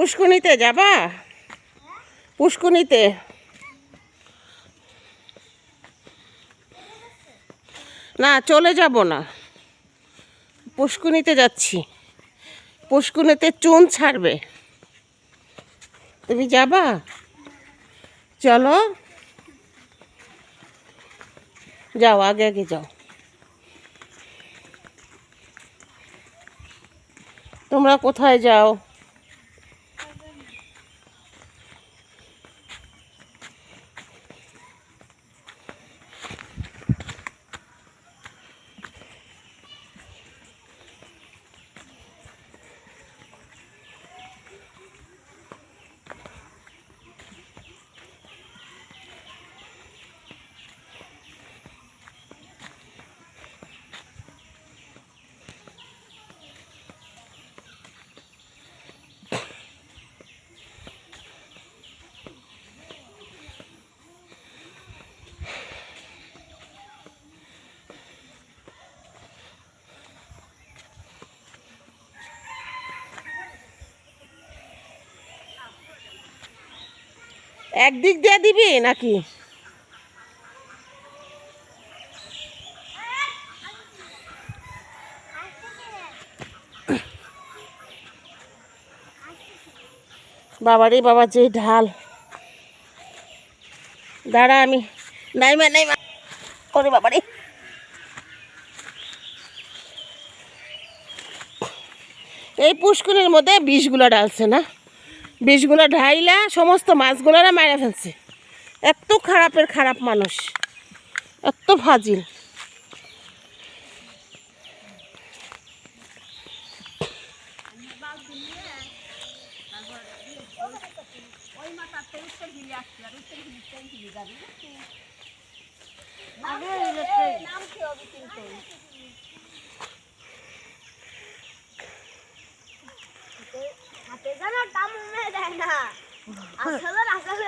পুষ্কুনিতে যাবা? পুষ্কুনিতে না, চলে যাব না। পুষ্কুনিতে যাচ্ছি। পুষ্কুনিতে চুন ছাড়বে। তুমি যাবা? চলো। যাও, আগে আগে যাও। তোমরা কোথায় যাও? একদিক দিয়ে দিবি নাকি? বাবারে বাবা, যে ঢাল। দাঁড়া আমি। নাইমা নাইমা। করে বাবারে। এই পুষ্কুনির মধ্যে বিষগুলো ডালছে না? বিষগুলো ঢাইলা সমস্ত মাছগুলোরা মারা ফেলছে। এত খারাপের খারাপ মানুষ। এত ফাজিল। হাতে যেন দাম দেয় না। আসলে আসলে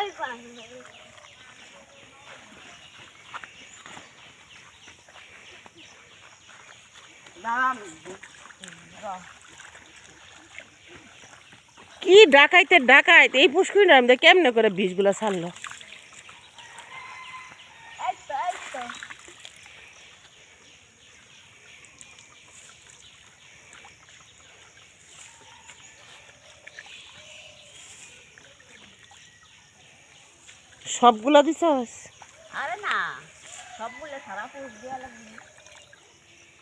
কি ডাকাইতে ডাকাইতে এই পুষ্কুনির মধ্যে কেমনে করে বীজগুলো ছাড়লো এই তো এই তো সবগুলো দিছস? আরে না, সবগুলো সারা পোষ দেওয়া লাগবে।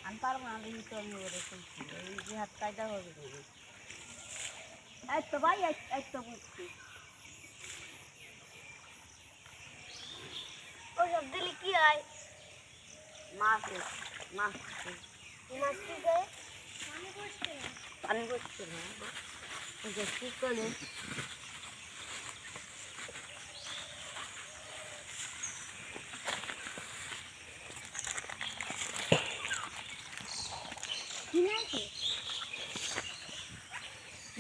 আমি পারব না দেখি তো আমি ওরে এই যে হাত কায়দা হবে। এই তো ভাই, এই তো বুঝছি ও সব দিলে কি হয় মাছ মাছ মাছ কি দেয় পানি বসছে না। কি করে?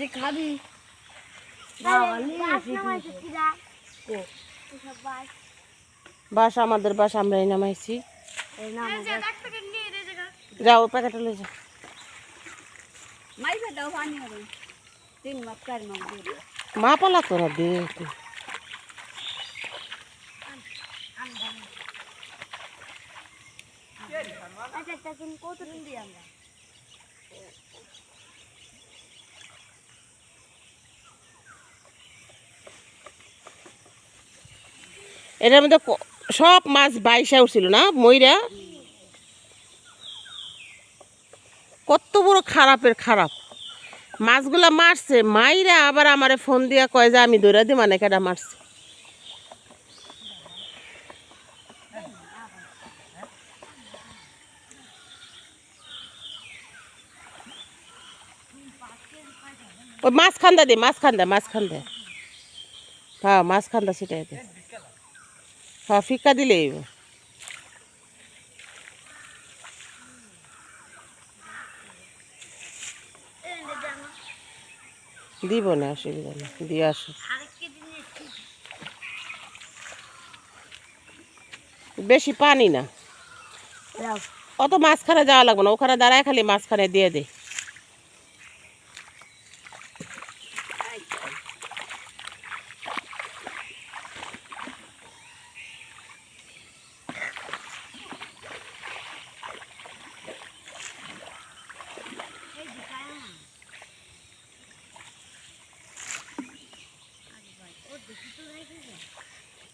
যে খাবি? বাস আমাদের বাস আমরাই নামাইছি। যাও প্যাকেটে লয়ে যাও দিয়ে মা পালা তোরা দে। আচ্ছা আচ্ছা তুমি কতদিন আমরা। এটার মধ্যে সব মাছ বাইশা উঠছিল না, ময়রা? কত বড় খারাপের খারাপ। মাছগুলা মারছে, মাইরা আবার আমারে ফোন দিয়া কয় যে, আমি দৌড়া দি মানে কেটা মারছে? ওই মাছ খান্দা দে মাছ খান্দা মাছ খান্দা হ্যাঁ মাছ খান্দা সেটাই হ্যাঁ দিলেই হইবো। দিব না অসুবিধা নেই দিয়ে আসো বেশি পানি না। অত মাঝখানে যাওয়া লাগবে না ওখানে দাঁড়ায় খালি মাঝখানে দিয়ে দে।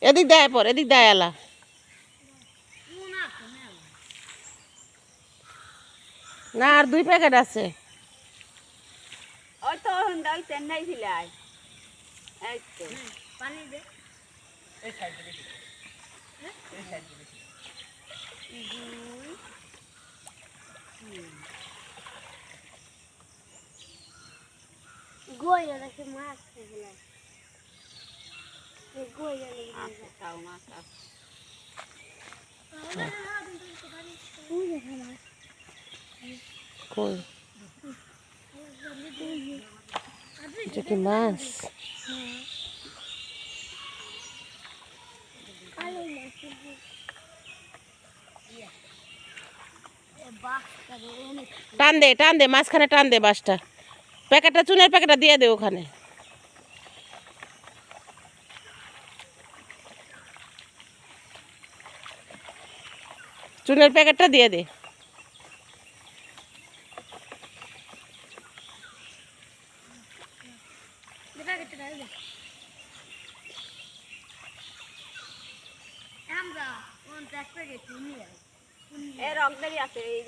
এদিক দেয় পর এদিক দেয় আলা না আর দুই প্যাকেট আছে। ওই তো ওই চেন্নাই ছিলাই এই তো। পানি দে এটা কি মাছ টান দে টান দে, মাঝখানে টান দে বাসটা। প্যাকেটটা চুনের প্যাকেটটা দিয়ে দে ওখানে। চুনের প্যাকেটটা দিয়ে দে।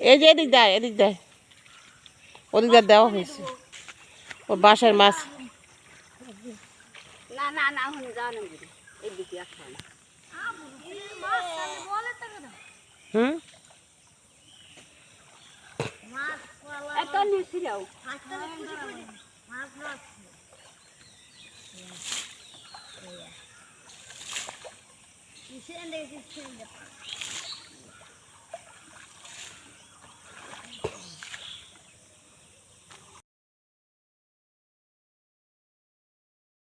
এই যে। এদিক দেয় এদিক দেয়। ওদিক দিয়ে দেওয়া হয়েছে। ও বাসার মাছ। না না না না। হুম মাছ পালা এত নিছিলাও মাছ তো